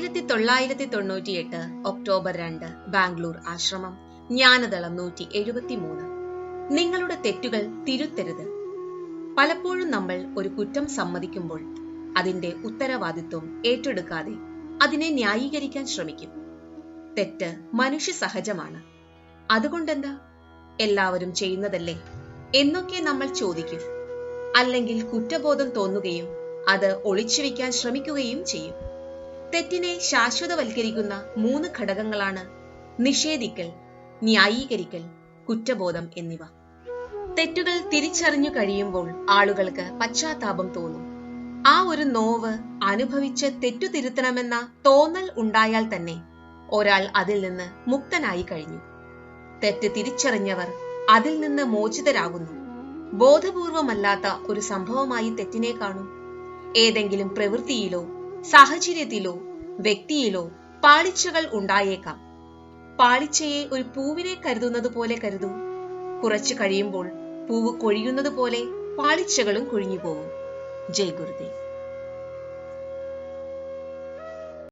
തൊള്ളായിരത്തി തൊണ്ണൂറ്റിയെട്ട് ഒക്ടോബർ രണ്ട് ബാംഗ്ലൂർ ആശ്രമം ജ്ഞാനദളം നൂറ്റി എഴുപത്തിമൂന്ന് നിങ്ങളുടെ തെറ്റുകൾ തിരുത്തരുത്. പലപ്പോഴും നമ്മൾ ഒരു കുറ്റം സമ്മതിക്കുമ്പോൾ അതിന്റെ ഉത്തരവാദിത്വം ഏറ്റെടുക്കാതെ അതിനെ ന്യായീകരിക്കാൻ ശ്രമിക്കും. തെറ്റ് മനുഷ്യ സഹജമാണ്. അതുകൊണ്ടെന്താ? എല്ലാവരും ചെയ്യുന്നതല്ലേ? എന്നൊക്കെ നമ്മൾ ചോദിക്കും. അല്ലെങ്കിൽ കുറ്റബോധം തോന്നുകയും അത് ഒളിച്ചുവെക്കാൻ ശ്രമിക്കുകയും ചെയ്യും. തെറ്റിനെ ശാശ്വതവൽക്കരിക്കുന്ന മൂന്ന് ഘടകങ്ങളാണ് നിഷേധിക്കൽ ന്യായീകരിക്കൽ കുറ്റബോധം എന്നിവ. തെറ്റുകൾ തിരിച്ചറിഞ്ഞു കഴിയുമ്പോൾ ആളുകൾക്ക് പശ്ചാത്താപം തോന്നും. ആ ഒരു നോവ് അനുഭവിച്ച് തെറ്റു തിരുത്തണമെന്ന തോന്നൽ ഉണ്ടായാൽ തന്നെ ഒരാൾ അതിൽ നിന്ന് മുക്തനായി കഴിഞ്ഞു. തെറ്റ് തിരിച്ചറിഞ്ഞവർ അതിൽ നിന്ന് മോചിതരാകുന്നു. ബോധപൂർവമല്ലാത്ത ഒരു സംഭവമായി തെറ്റിനെ കാണും. ഏതെങ്കിലും പ്രവൃത്തിയിലോ സാഹചര്യത്തിലോ വ്യക്തിയിലോ പാളിച്ചകൾ ഉണ്ടായേക്കാം. പാളിച്ചയെ ഒരു പൂവിനെ കരുതുന്നത് പോലെ കരുതൂ. കുറച്ചു കഴിയുമ്പോൾ പൂവ് കൊഴിയുന്നത് പോലെ പാളിച്ചകളും കൊഴിഞ്ഞു പോകും ജയ് ഗുരുദേവ്.